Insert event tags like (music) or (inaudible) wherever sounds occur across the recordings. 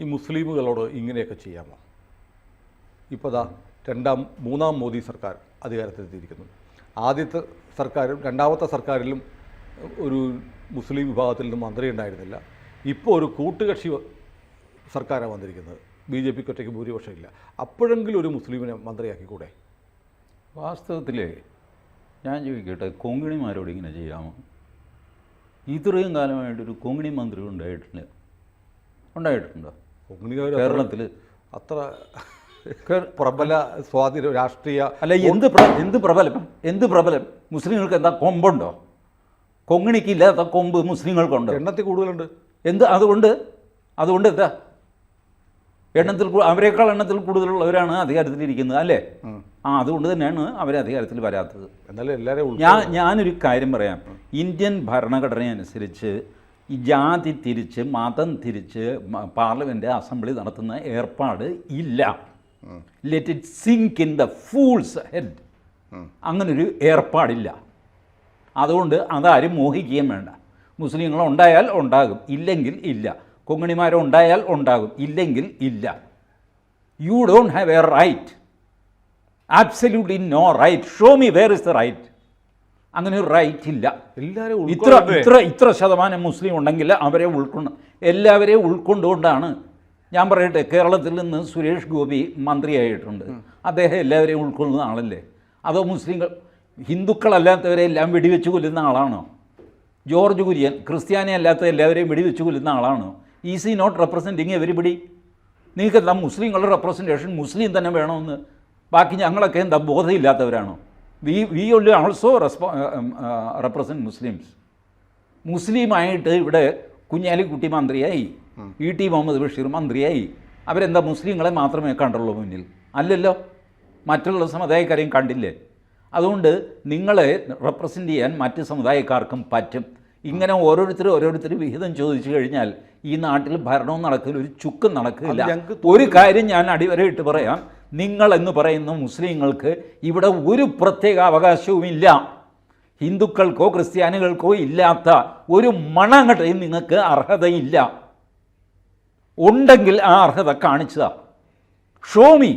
ഈ മുസ്ലിമുകളോട് ഇങ്ങനെയൊക്കെ ചെയ്യാമോ ഇപ്പോൾ ദാ രണ്ടാം മൂന്നാം മോദി സർക്കാർ അധികാരത്തിലെത്തിയിരിക്കുന്നു ആദ്യത്തെ സർക്കാരും രണ്ടാമത്തെ സർക്കാരിലും ഒരു മുസ്ലിം വിഭാഗത്തിൽ നിന്ന് മന്ത്രി ഉണ്ടായിരുന്നില്ല. ഇപ്പോൾ ഒരു കൂട്ടുകക്ഷി സർക്കാരാണ് വന്നിരിക്കുന്നത്. ബി ജെ പിക്ക് ഒറ്റയ്ക്ക് ഭൂരിപക്ഷം ഇല്ല അപ്പോഴെങ്കിലും ഒരു മുസ്ലിമിനെ മന്ത്രിയാക്കിക്കൂടെ? വാസ്തവത്തിൽ ഞാൻ ചോദിക്കട്ടെ കൊങ്ങിണിമാരോട് ഇങ്ങനെ ചെയ്യാമോ? ഇത്രയും കാലമായിട്ടൊരു കൊങ്ങിണി മന്ത്രി ഉണ്ടായിട്ടില്ല. ഉണ്ടായിട്ടുണ്ടോ? കേരളത്തിൽ അത്ര പ്രബല സ്വാധീന രാഷ്ട്രീയ അല്ല എന്ത് എന്ത് പ്രബലം? എന്ത് പ്രബലം? മുസ്ലിങ്ങൾക്ക് എന്താ കൊമ്പുണ്ടോ? കൊങ്ങിണിക്കില്ലാത്ത കൊമ്പ് മുസ്ലിങ്ങൾക്കുണ്ടോ. എണ്ണത്തിൽ കൂടുതലുണ്ട്. എന്ത് അതുകൊണ്ട്? അതുകൊണ്ട് എന്താ? എണ്ണത്തിൽ അവരെക്കാൾ എണ്ണത്തിൽ കൂടുതലുള്ളവരാണ് അധികാരത്തിലിരിക്കുന്നത് അല്ലേ? ആ അതുകൊണ്ട് തന്നെയാണ് അവർ അധികാരത്തിൽ വരാത്തത്. എന്നാലും എല്ലാവരും ഞാൻ ഞാനൊരു കാര്യം പറയാം. ഇന്ത്യൻ ഭരണഘടന അനുസരിച്ച് ഈ ജാതി തിരിച്ച് മതം തിരിച്ച് പാർലമെന്റ് അസംബ്ലി നടത്തുന്ന ഏർപ്പാട് ഇല്ല. Let it sink in the fool's head അങ്ങനൊരു ഏർപ്പാടില്ല. അതുകൊണ്ട് അതാരും മോഹിക്കുകയും വേണ്ട. മുസ്ലിങ്ങൾ ഉണ്ടായാൽ ഉണ്ടാകും ഇല്ലെങ്കിൽ ഇല്ല. കൊങ്ങണിമാരുണ്ടായാൽ ഉണ്ടാകും ഇല്ലെങ്കിൽ ഇല്ല. You don't have a right absolutely no right show me where is the right അങ്ങനെ ഒരു റൈറ്റ് ഇല്ല. എല്ലാവരെയും ഇത്ര ഇത്ര ഇത്ര ശതമാനം മുസ്ലിം ഉണ്ടെങ്കിൽ അവരെ ഉൾക്കൊണ്ട് എല്ലാവരെയും ഉൾക്കൊണ്ടുകൊണ്ടാണ് ഞാൻ പറയട്ടെ കേരളത്തിൽ നിന്ന് സുരേഷ് ഗോപി മന്ത്രിയായിട്ടുണ്ട്. അദ്ദേഹം എല്ലാവരെയും ഉൾക്കൊള്ളുന്ന ആളല്ലേ? അതോ മുസ്ലിങ്ങൾ ഹിന്ദുക്കളല്ലാത്തവരെ എല്ലാം വെടിവെച്ച് കൊല്ലുന്ന ആളാണോ? ജോർജ് കുര്യൻ ക്രിസ്ത്യാനി അല്ലാത്ത എല്ലാവരെയും വെടിവെച്ച് കൊല്ലുന്ന ആളാണോ? ഈസി നോട്ട് റെപ്രസെന്റിങ് എവരിബഡി നിങ്ങൾക്ക് എന്താ മുസ്ലിങ്ങളുടെ റെപ്രസെന്റേഷൻ മുസ്ലിം തന്നെ വേണമെന്ന്? ബാക്കി ഞങ്ങളൊക്കെ എന്താ ബോധമില്ലാത്തവരാണോ? We we only also respo represent Muslims മുസ്ലിമായിട്ട് ഇവിടെ കുഞ്ഞാലിക്കുട്ടി മന്ത്രിയായി. ഇ ടി മുഹമ്മദ് ബഷീർ മന്ത്രിയായി. അവരെന്താ മുസ്ലിങ്ങളെ മാത്രമേ കണ്ടുള്ളൂ മുന്നിൽ. അല്ലല്ലോ. മറ്റുള്ള സമുദായക്കാരെയും കണ്ടില്ലേ? അതുകൊണ്ട് നിങ്ങളെ റെപ്രസെന്റ് ചെയ്യാൻ മറ്റ് സമുദായക്കാർക്കും പറ്റും. ഇങ്ങനെ ഓരോരുത്തർ ഓരോരുത്തർ വിഹിതം ചോദിച്ചു കഴിഞ്ഞാൽ ഈ നാട്ടിൽ ഭരണവും നടക്കില്ല ഒരു ചുക്കും നടക്കില്ല ഒരു കാര്യം ഞാൻ അടിവരയിട്ട് പറയാം. നിങ്ങൾ എന്ന് പറയുന്ന മുസ്ലിങ്ങൾക്ക് ഇവിടെ ഒരു പ്രത്യേക അവകാശവും ഇല്ല ഹിന്ദുക്കൾക്കോ ക്രിസ്ത്യാനികൾക്കോ ഇല്ലാത്ത ഒരു മണങ്ങട്ടയും നിങ്ങൾക്ക് അർഹതയില്ല. ഉണ്ടെങ്കിൽ ആ അർഹത കാണിച്ചതാ. Show me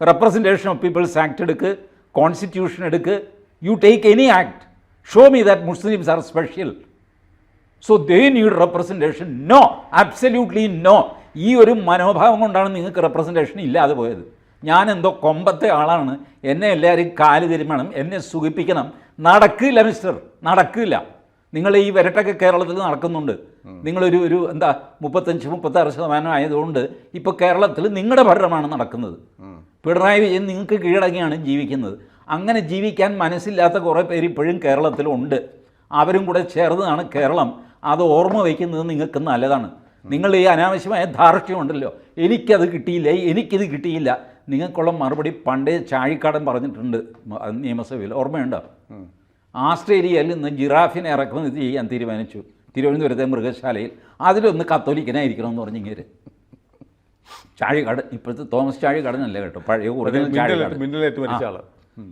representation of people's act എടുക്ക് കോൺസ്റ്റിറ്റ്യൂഷൻ എടുക്ക്. You take any act show me that Muslims are special so they need representation no absolutely no ഈ ഒരു മനോഭാവം കൊണ്ടാണ് നിങ്ങൾക്ക് റെപ്രസെന്റേഷൻ ഇല്ലാതെ പോയത്. ഞാൻ എന്തോ കൊമ്പത്തെ ആളാണ്. എന്നെ എല്ലാവരും കാൽ തിരുമണം എന്നെ സുഖിപ്പിക്കണം. നടക്കില്ല മിസ്റ്റർ നടക്കില്ല. നിങ്ങൾ ഈ വരട്ടൊക്കെ കേരളത്തിൽ നടക്കുന്നുണ്ട്. നിങ്ങളൊരു ഒരു എന്താ മുപ്പത്തഞ്ച് മുപ്പത്താറ് ശതമാനം ആയതുകൊണ്ട് ഇപ്പോൾ കേരളത്തിൽ നിങ്ങളുടെ ഭരണമാണ് നടക്കുന്നത്. പിണറായി വിജയൻ നിങ്ങൾക്ക് കീഴടങ്ങിയാണ് ജീവിക്കുന്നത്. അങ്ങനെ ജീവിക്കാൻ മനസ്സില്ലാത്ത കുറേ പേര് ഇപ്പോഴും കേരളത്തിലുണ്ട്. അവരും കൂടെ ചേർന്നതാണ് കേരളം. അത് ഓർമ്മ വയ്ക്കുന്നത് നിങ്ങൾക്ക് നല്ലതാണ്. നിങ്ങൾ ഈ അനാവശ്യമായ ധാർഷ്ട്യമുണ്ടല്ലോ എനിക്കത് കിട്ടിയില്ല എനിക്കിത് കിട്ടിയില്ല. നിങ്ങൾക്കുള്ള മറുപടി പണ്ടേ ചാഴിക്കാടൻ പറഞ്ഞിട്ടുണ്ട് നിയമസഭയിൽ. ഓർമ്മയുണ്ടോ? ആസ്ട്രേലിയയിൽ നിന്ന് ജിറാഫിനെ ഇറക്കുമതി ചെയ്യാൻ തീരുമാനിച്ചു. തിരുവനന്തപുരത്തെ മൃഗശാലയിൽ. അതിലൊന്ന് കത്തോലിക്കനായിരിക്കണം എന്ന് പറഞ്ഞു ഇങ്ങനെ ചാഴിക്കാടൻ ഇപ്പോഴത്തെ തോമസ് ചാഴിക്കാടനല്ല കേട്ടോ? പഴയ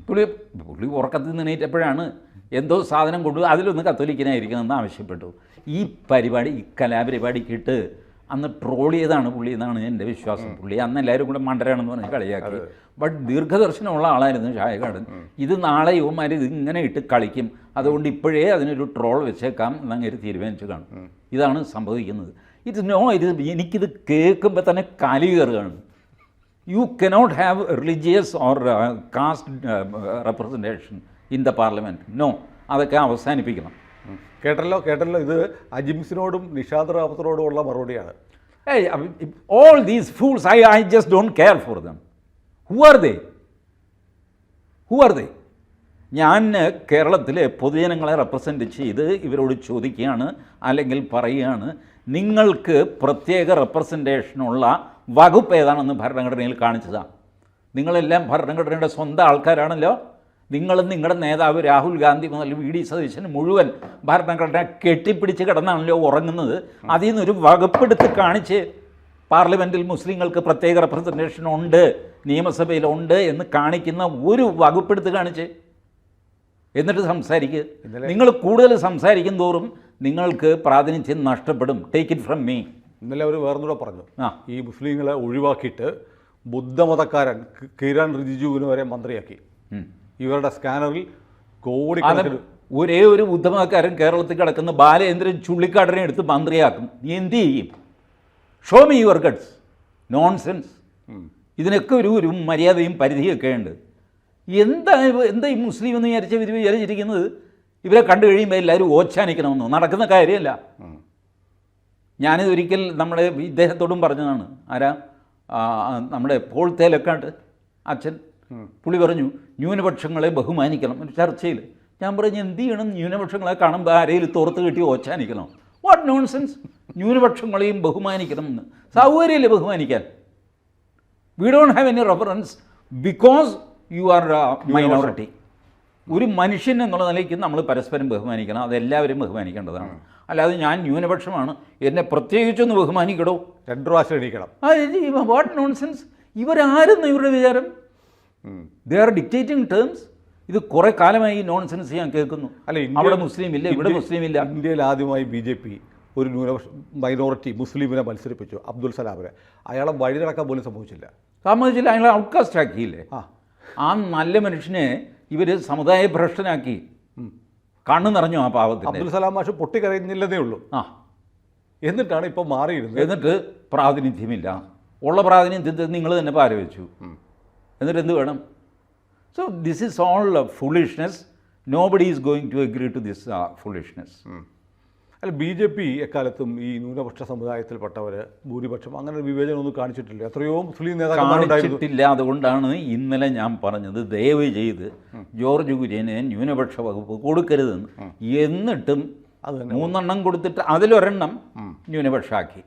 പുള്ളി പുള്ളി ഉറക്കത്തിൽ നിന്ന് എണീറ്റപ്പോഴാണ് എന്തോ സാധനം കൊണ്ടു അതിലൊന്ന് കത്തോലിക്കനായിരിക്കണം എന്ന് ആവശ്യപ്പെട്ടു. ഈ പരിപാടി ഈ കലാപരിപാടിക്കിട്ട് അന്ന് ട്രോൾ ചെയ്താണ് പുള്ളി എന്നാണ് എന്റെ വിശ്വാസം. പുള്ളി അന്ന് എല്ലാവരും കൂടെ മണ്ടരാണെന്ന് പറഞ്ഞ് കളിയാക്കി. ബട്ട് ദീർഘദർശനമുള്ള ആളായിരുന്നു ഷായകാടൻ ഇത് നാളെ യുവമാർ ഇത് ഇങ്ങനെ ഇട്ട് കളിക്കും. അതുകൊണ്ട് ഇപ്പോഴേ അതിനൊരു ട്രോൾ വെച്ചേക്കാം എന്നങ്ങനെ തീരുമാനിച്ചു കാണും. ഇതാണ് സംഭവിക്കുന്നത്. ഇത് നോ ഇത് എനിക്കിത് കേൾക്കുമ്പോൾ തന്നെ കലി കയറുകയാണ്. You cannot have religious or caste representation in the parliament no അതൊക്കെ അവസാനിപ്പിക്കണം. കേട്ടല്ലോ കേട്ടല്ലോ. ഇത് അജിംസിനോടും നിഷാദ് റാവത്തിനോടും ഉള്ള മറുപടിയാണ്. All these fools I I just don't care for them who are they who are they ഞാൻ കേരളത്തിലെ പൊതുജനങ്ങളെ റെപ്രസെന്റ് ചെയ്ത് ഇവരോട് ചോദിക്കുകയാണ് അല്ലെങ്കിൽ പറയുകയാണ് നിങ്ങൾക്ക് പ്രത്യേക റെപ്രസെന്റേഷനുള്ള വകുപ്പ് ഏതാണെന്ന് ഭരണഘടനയിൽ കാണിച്ചതാണ് നിങ്ങളെല്ലാം ഭരണഘടനയുടെ സ്വന്തം ആൾക്കാരാണല്ലോ? നിങ്ങളും നിങ്ങളുടെ നേതാവ് രാഹുൽ ഗാന്ധി മുതൽ വി ഡി സതീശൻ മുഴുവൻ ഭരണഘടന കെട്ടിപ്പിടിച്ച് കിടന്നാണല്ലോ ഉറങ്ങുന്നത്. അതിൽ നിന്നൊരു വകുപ്പെടുത്ത് കാണിച്ച് പാർലമെന്റിൽ മുസ്ലിങ്ങൾക്ക് പ്രത്യേക റെപ്രസെന്റേഷൻ ഉണ്ട് നിയമസഭയിലുണ്ട് എന്ന് കാണിക്കുന്ന ഒരു വകുപ്പെടുത്ത് കാണിച്ച് എന്നിട്ട് സംസാരിക്കുക നിങ്ങൾ കൂടുതൽ സംസാരിക്കും തോറും നിങ്ങൾക്ക് പ്രാതിനിധ്യം നഷ്ടപ്പെടും. ടേക്ക് ഇറ്റ് ഫ്രം മീ ഇന്നലെ അവർ വേറൊന്നുകൂടെ പറഞ്ഞു. ആ. ഈ മുസ്ലിങ്ങളെ ഒഴിവാക്കിയിട്ട് ബുദ്ധമതക്കാരൻ കിരൺ റിജിജുവിനെ വരെ മന്ത്രിയാക്കി. ഇവരുടെ സ്കാനറിൽ കോടി കോടിക്കണക്കിന് ഒരേ ഒരു ബുദ്ധമതക്കാരൻ കേരളത്തിൽ കിടക്കുന്ന ബാലേന്ദ്രൻ ചുള്ളിക്കാടനെ എടുത്ത് മന്ത്രിയാക്കും. നീ എന്ത് ചെയ്യും? Show me your guts nonsense sense ഇതിനൊക്കെ ഒരു ഒരു മര്യാദയും പരിധിയൊക്കെ ഉണ്ട്. എന്താ എന്താ ഈ മുസ്ലിം എന്ന് വിചാരിച്ച ഇവർ വിചാരിച്ചിരിക്കുന്നത്? ഇവരെ കണ്ടു കഴിയുമ്പോൾ എല്ലാവരും ഓച്ചാനിക്കണമെന്നോ? നടക്കുന്ന കാര്യമല്ല. ഞാനിത് ഒരിക്കൽ നമ്മുടെ ഇദ്ദേഹത്തോടും പറഞ്ഞതാണ്. ആരാ? നമ്മുടെ പോൾ തേലക്കാട്ട് അച്ഛൻ പുള്ളി പറഞ്ഞു ന്യൂനപക്ഷങ്ങളെ ബഹുമാനിക്കണം ഒരു ചർച്ചയിൽ. ഞാൻ പറഞ്ഞു എന്ത് ചെയ്യണം? ന്യൂനപക്ഷങ്ങളെ കാണുമ്പോൾ ആരെയിൽ തോർത്ത് കെട്ടി ഓച്ചാനിക്കണം? വാട്ട് നോൺസെൻസ് ന്യൂനപക്ഷങ്ങളെയും ബഹുമാനിക്കണം എന്ന്. സൗകര്യമില്ല ബഹുമാനിക്കാൻ? We don't have any reference because you are minority ഒരു മനുഷ്യൻ എന്നുള്ള നിലയ്ക്ക് നമ്മൾ പരസ്പരം ബഹുമാനിക്കണം. അതെല്ലാവരും ബഹുമാനിക്കേണ്ടതാണ്. അല്ലാതെ ഞാൻ ന്യൂനപക്ഷമാണ്. എന്നെ പ്രത്യേകിച്ചൊന്ന് ബഹുമാനിക്കടോ? രണ്ടു പ്രാവശ്യം എണീക്കണം. വാട്ട് നോൺസെൻസ് ഇവരാരെന്ന് ഇവരുടെ വിചാരം. ദേ ആർ ഡിക്റ്റേറ്റിംഗ് ടേംസ് ഇത് കുറെ കാലമായി ഈ നോൺസെൻസ് ഞാൻ കേൾക്കുന്നു. അല്ല അവിടെ മുസ്ലിം ഇല്ല ഇവിടെ മുസ്ലിം ഇല്ല. ഇന്ത്യയിൽ ആദ്യമായി ബി ജെ പി ഒരു ന്യൂനപക്ഷ മൈനോറിറ്റി മുസ്ലിമിനെ മത്സരിപ്പിച്ചു അബ്ദുൽ സലാമിനെ. അയാളെ വഴി നടക്കാൻ പോലും സംഭവിച്ചില്ല. സംഭവിച്ചില്ല അയാളെ ഔട്ട്കാസ്റ്റ് ആക്കിയില്ലേ? ആ. ആ നല്ല മനുഷ്യനെ ഇവർ സമുദായ ഭ്രഷ്ടനാക്കി. കണ്ണു നിറഞ്ഞു ആ പാവത്തിൽ അബ്ദുൽ സലാം മാഷ് പൊട്ടിക്കരയുന്നില്ലെന്നേ ഉള്ളൂ. ആ. എന്നിട്ടാണ് ഇപ്പോൾ മാറിയിരുന്നത്. എന്നിട്ട് പ്രാതിനിധ്യമില്ല. ഉള്ള പ്രാതിനിധ്യത്തെ നിങ്ങൾ തന്നെ പാരവെച്ചു. എന്നിട്ട് എന്ത് വേണം so this is all foolishness nobody is going to agree to this foolishness അല്ല ബി ജെ പി എക്കാലത്തും ഈ ന്യൂനപക്ഷ സമുദായത്തിൽപ്പെട്ടവർ ഭൂരിപക്ഷം അങ്ങനെ ഒരു വിവേചനമൊന്നും കാണിച്ചിട്ടില്ല. എത്രയോ മുസ്ലിം കാണിച്ചിട്ടില്ല. അതുകൊണ്ടാണ് ഇന്നലെ ഞാൻ പറഞ്ഞത് ദയവ് ചെയ്ത് ജോർജ് കുര്യന് ന്യൂനപക്ഷ വകുപ്പ് കൊടുക്കരുതെന്ന്. എന്നിട്ടും അത് മൂന്നെണ്ണം കൊടുത്തിട്ട് അതിലൊരെണ്ണം ന്യൂനപക്ഷമാക്കി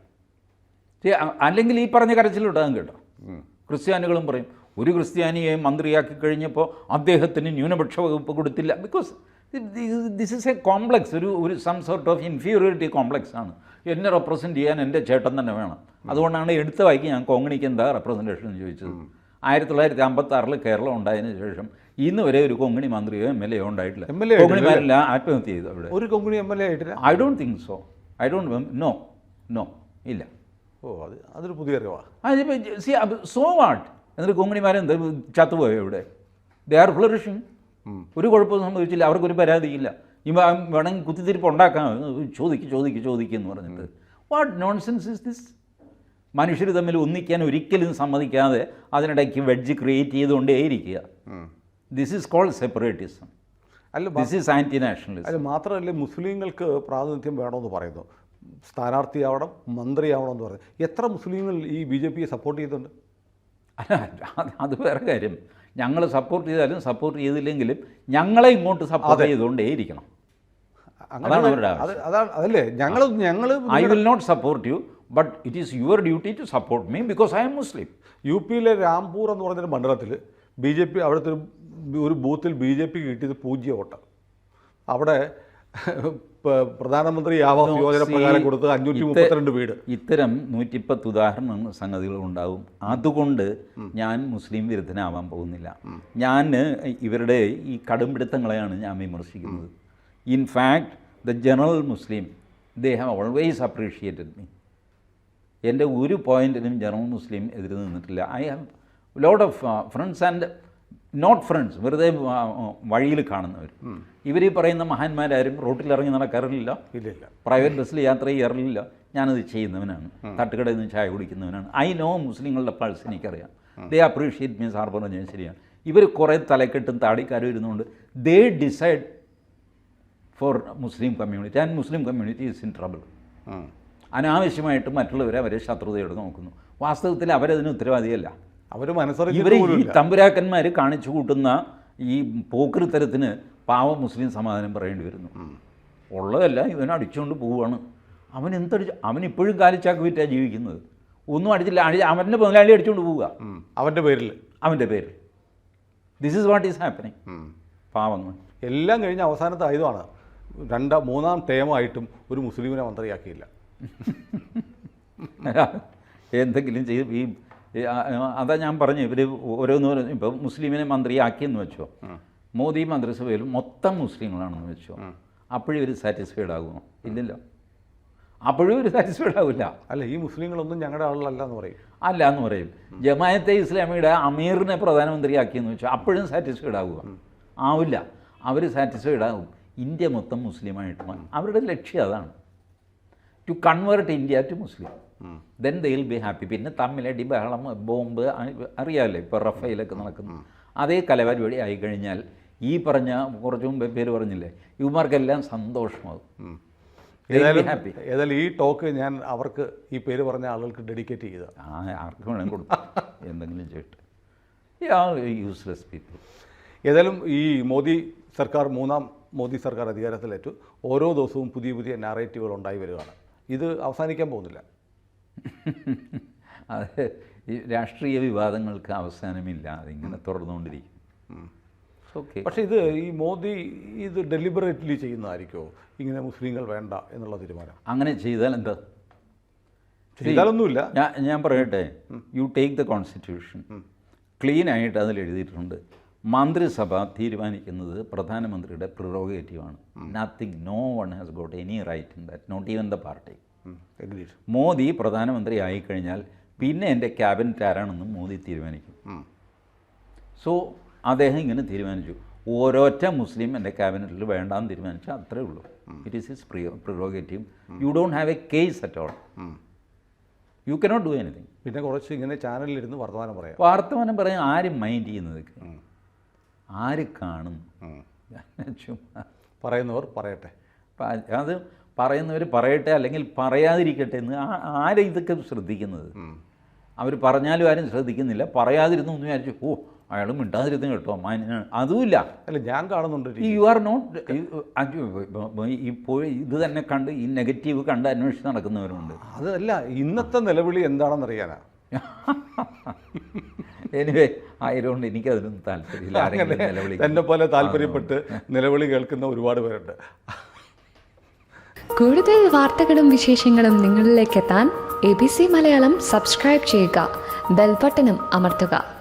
അല്ലെങ്കിൽ ഈ പറഞ്ഞ കരച്ചിലുണ്ടാകും കേട്ടോ. ക്രിസ്ത്യാനികളും പറയും ഒരു ക്രിസ്ത്യാനിയെ മന്ത്രിയാക്കി കഴിഞ്ഞപ്പോൾ അദ്ദേഹത്തിന് ന്യൂനപക്ഷ വകുപ്പ് കൊടുത്തില്ല. Because this is a complex ഒരു ഒരു some sort of inferiority complex ആണ്. എന്നെ റെപ്രസെന്റ് ചെയ്യാൻ എന്റെ ചേട്ടൻ തന്നെ വേണം. അതുകൊണ്ടാണ് എടുത്ത വായിക്ക് ഞാൻ കോങ്ങണിക്ക് എന്താ റെപ്രസെന്റേഷൻ എന്ന് ചോദിച്ചത്. ആയിരത്തി തൊള്ളായിരത്തി അമ്പത്തി ആറിൽ കേരളം ഉണ്ടായതിനു ശേഷം ഇന്ന് വരെ ഒരു കൊങ്ങണി മന്ത്രിയോ എം എൽ എയോ ഉണ്ടായിട്ടില്ല. എം എൽ എ കൊങ്ങണിമാരെല്ലാം ആത്മഹത്യ ചെയ്തു അവിടെ. ഒരു കൊങ്ങണി എം എൽ എ ആയിട്ടില്ല? I don't think so I don't know no ഇല്ല. ഓ അത് അതൊരു പുതിയ അറിവാണ് സോ വാട്ട് എന്നിട്ട് കൊങ്ങണിമാരെന്ത് ചത്തുപോയോ ഇവിടെ? ദേ ആർ ഫ്ലറിഷിങ് ഒരു കുഴപ്പവും സംഭവിച്ചില്ല. അവർക്കൊരു പരാതിയില്ല. ഈ വേണമെങ്കിൽ കുത്തിത്തിരിപ്പ് ഉണ്ടാക്കാം. ചോദിക്ക് ചോദിക്ക് ചോദിക്കുക എന്ന് പറഞ്ഞിട്ട്. വാട്ട് നോൺസെൻസ് ഇസ് ദിസ് മനുഷ്യർ തമ്മിൽ ഒന്നിക്കാൻ ഒരിക്കലും സമ്മതിക്കാതെ അതിനിടയ്ക്ക് വെഡ്ജ് ക്രിയേറ്റ് ചെയ്തുകൊണ്ടേയിരിക്കുക. ദിസ് ഈസ് കോൾഡ് സെപ്പറേറ്റിസം അല്ല ദിസ് ഈസ് ആന്റി നാഷണലിസം അല്ല മാത്രമല്ല മുസ്ലിങ്ങൾക്ക് പ്രാതിനിധ്യം വേണമെന്ന് പറയുന്നു. സ്ഥാനാർത്ഥിയാവണം മന്ത്രിയാവണം എന്ന് പറയുന്നത് എത്ര മുസ്ലിങ്ങൾ ഈ ബി ജെ പിയെ സപ്പോർട്ട് ചെയ്യുന്നുണ്ട് അല്ല അത് വേറെ കാര്യം. ഞങ്ങൾ സപ്പോർട്ട് ചെയ്താലും സപ്പോർട്ട് ചെയ്തില്ലെങ്കിലും ഞങ്ങളെ ഇങ്ങോട്ട് സപ്പോർട്ട് ചെയ്തുകൊണ്ടേയിരിക്കണം ഇരിക്കണം. അതാണ് അവരുടെ അത് അതാണ് അതല്ലേ? ഞങ്ങൾ ഞങ്ങൾ I will not support you but it is your duty to support me because I'm Muslim U പിയിലെ രാംപൂർ എന്ന് പറഞ്ഞൊരു മണ്ഡലത്തിൽ ബി ജെ പി അവിടുത്തെ ഒരു ബൂത്തിൽ ബി ജെ പി കിട്ടിയത് പൂജ്യ വോട്ട്. അവിടെ പ്രധാനമന്ത്രി ആവാസ് യോജന പ്രകാരം കൊടുത്ത് അഞ്ഞൂറ്റി മുപ്പത്തിരണ്ട് വീട്. ഇത്തരം നൂറ്റിപ്പത്ത് ഉദാഹരണ സംഗതികൾ ഉണ്ടാവും അതുകൊണ്ട് ഞാൻ മുസ്ലിം വിരുദ്ധനാവാൻ പോകുന്നില്ല. ഞാൻ ഇവരുടെ ഈ കടുംപിടുത്തങ്ങളെയാണ് ഞാൻ വിമർശിക്കുന്നത്. In fact the general Muslim they have always appreciated me എന്റെ ഒരു പോയിന്റിനും ജനറൽ മുസ്ലിം എതിര് നിന്നിട്ടില്ല. I have lot of friends and not friends വെറുതെ വഴിയിൽ കാണുന്നവർ ഇവർ ഈ പറയുന്ന മഹാന്മാരാരും റോട്ടിൽ ഇറങ്ങി നടക്കാറില്ല ഇല്ല ഇല്ല. പ്രൈവറ്റ് ബസ്സിൽ യാത്ര ചെയ്യാറില്ല ഞാനത് ചെയ്യുന്നവനാണ്. തട്ടുകടയിൽ നിന്ന് ചായ കുടിക്കുന്നവനാണ്. ഐ നോ മുസ്ലിങ്ങളുടെ പൾസ് എനിക്കറിയാം. ദേ അപ്രീഷിയേറ്റ് മീൻസ് ആർ പറഞ്ഞത് ശരിയാണ്. ഇവർ കുറേ തലക്കെട്ടും താടിക്കാരും ഇരുന്നുകൊണ്ട് they decide for Muslim community and Muslim community is in trouble. അനാവശ്യമായിട്ട് മറ്റുള്ളവരെ അവരെ ശത്രുതയോട് നോക്കുന്നു. വാസ്തവത്തിൽ അവരതിന് ഉത്തരവാദിയല്ല. അവർ ഇവർ ഈ തമ്പുരാക്കന്മാർ കാണിച്ചു കൂട്ടുന്ന ഈ പോക്കൃത്തരത്തിന് പാവ മുസ്ലിം സമാധാനം പറയേണ്ടി വരുന്നു. ഉള്ളതല്ല ഇവൻ അടിച്ചുകൊണ്ട് പോവുകയാണ് അവൻ എന്തടിച്ചു അവൻ ഇപ്പോഴും കാലിച്ചാക്ക് വിറ്റാണ് ജീവിക്കുന്നത്. ഒന്നും അടിച്ചില്ല. അടി അവന്റെ മുതലാളി അടിച്ചുകൊണ്ട് പോവുക. അവന്റെ പേരിൽ അവന്റെ പേരിൽ this is what is happening പാവങ്ങൾ. എല്ലാം കഴിഞ്ഞ അവസാനത്തെ ആയുധമാണ്. രണ്ടാം മൂന്നാം ടേമായിട്ടും ഒരു മുസ്ലിമിനെ മന്ത്രിയാക്കിയില്ല. (laughs) എന്തെങ്കിലും ചെയ്ത് ഈ അതാ ഞാൻ പറഞ്ഞു ഇവർ ഓരോന്ന് ഓരോന്ന് ഇപ്പോൾ മുസ്ലിമിനെ മന്ത്രിയാക്കിയെന്ന് വെച്ചോ. മോദി മന്ത്രിസഭയിൽ മൊത്തം മുസ്ലിങ്ങളാണെന്ന് വെച്ചോ. അപ്പോഴും ഇവർ സാറ്റിസ്ഫൈഡ് ആകുമോ? ഇല്ലല്ലോ. അപ്പോഴും ഒരു സാറ്റിസ്ഫൈഡ് ആവില്ല. അല്ല ഈ മുസ്ലിങ്ങളൊന്നും ഞങ്ങളുടെ ആളുകളല്ല എന്ന് പറയും. അല്ല എന്ന് പറയും ജമായത്തെ ഇസ്ലാമിയുടെ അമീറിനെ പ്രധാനമന്ത്രിയാക്കിയെന്ന് വെച്ചാൽ അപ്പോഴും സാറ്റിസ്ഫൈഡ് ആവുക. ആവില്ല. അവർ സാറ്റിസ്ഫൈഡ് ആകും ഇന്ത്യ മൊത്തം മുസ്ലിമായിട്ട് അവരുടെ ലക്ഷ്യം അതാണ്. To convert India to Muslim then they will be happy പിന്നെ തമ്മിലടി ബഹളം ബോംബ് അറിയാമല്ലോ ഇപ്പോൾ റഫയിലൊക്കെ നടക്കുന്നു. അതേ കലപരിപാടി ആയിക്കഴിഞ്ഞാൽ ഈ പറഞ്ഞ കുറച്ച് മുമ്പേ പേര് പറഞ്ഞില്ലേ? ഇവന്മാർക്കെല്ലാം സന്തോഷമാകും ഏതായാലും ഈ ടോക്ക് ഞാൻ അവർക്ക് ഈ പേര് പറഞ്ഞ ആളുകൾക്ക് ഡെഡിക്കേറ്റ് ചെയ്ത. ആർക്കും വേണം കൊടുക്കും. എന്തെങ്കിലും ചെയ്തിട്ട് യൂസ്ലെസ് പീപ്പിൾ ഏതായാലും ഈ മോദി സർക്കാർ മൂന്നാം മോദി സർക്കാർ അധികാരത്തിലേറ്റു. ഓരോ ദിവസവും പുതിയ പുതിയ നാറേറ്റീവുകൾ ഉണ്ടായി വരികയാണ്. ഇത് അവസാനിക്കാൻ പോകുന്നില്ല. (laughs) അത് ഈ രാഷ്ട്രീയ വിവാദങ്ങൾക്ക് അവസാനമില്ല. അതിങ്ങനെ തുടർന്നുകൊണ്ടിരിക്കും. ഓക്കെ പക്ഷേ ഇത് ഈ മോദി ഇത് ഡെലിബറേറ്റ്ലി ചെയ്യുന്നതായിരിക്കുമോ ഇങ്ങനെ മുസ്ലിങ്ങൾ വേണ്ട എന്നുള്ള തീരുമാനം. അങ്ങനെ ചെയ്താൽ എന്താ? ചെയ്താലൊന്നുമില്ല. ഞാൻ ഞാൻ പറയട്ടെ. You take the constitution clean ആയിട്ട് അതിൽ എഴുതിയിട്ടുണ്ട്. മന്ത്രിസഭ തീരുമാനിക്കുന്നത് പ്രധാനമന്ത്രിയുടെ പ്രിറോഗേറ്റീവാണ്. Nothing no one has got any right in that not even the party Modi പ്രധാനമന്ത്രി ആയിക്കഴിഞ്ഞാൽ പിന്നെ എന്റെ ക്യാബിനറ്റ് ആരാണെന്നും മോദി തീരുമാനിക്കും. സോ അദ്ദേഹം ഇങ്ങനെ തീരുമാനിച്ചു. ഓരോറ്റ മുസ്ലിം എന്റെ ക്യാബിനറ്റിൽ വേണ്ടാന്ന് തീരുമാനിച്ചാൽ അത്രേ ഉള്ളൂ. It is is his prerogative. You don't have a case at all you cannot do anything പിന്നെ കുറച്ച് ഇങ്ങനെ ചാനലിലിരുന്ന് വർത്തമാനം പറയാം. വർത്തമാനം പറയാൻ ആരും മൈൻഡ് ചെയ്യുന്നത് ആര് കാണും? (laughs) ചുമ്മാ. പറയുന്നവർ പറയട്ടെ. അത് പറയുന്നവർ പറയട്ടെ അല്ലെങ്കിൽ പറയാതിരിക്കട്ടെ എന്ന് ആരെ ഇതൊക്കെ ശ്രദ്ധിക്കുന്നത്? അവർ പറഞ്ഞാലും ആരും ശ്രദ്ധിക്കുന്നില്ല. പറയാതിരുന്നു എന്ന് വിചാരിച്ചു ഓ അയാൾ മിണ്ടാതിരുന്നു കേട്ടോ മാന്യനാണ് അതുമില്ല. അല്ല ഞാൻ കാണുന്നുണ്ട് യു ആർ നോട്ട് ഇപ്പോൾ ഇത് തന്നെ കണ്ട് ഈ നെഗറ്റീവ് കണ്ട് അന്വേഷിച്ച് നടക്കുന്നവരുണ്ട്. അതല്ല ഇന്നത്തെ നിലവിളി എന്താണെന്ന് അറിയാനാ (laughs) എനിവേ ആയതുകൊണ്ട് എനിക്കതിനൊന്നും താല്പര്യമില്ല. നിലവിളി എന്നെ പോലെ താല്പര്യപ്പെട്ട് നിലവിളി കേൾക്കുന്ന ഒരുപാട് പേരുണ്ട്. കൂടുതൽ വാർത്തകളും വിശേഷങ്ങളും നിങ്ങളിലേക്ക് എത്താൻ A B C Malayalam subscribe ചെയ്യുക. ബെൽബട്ടനും അമർത്തുക.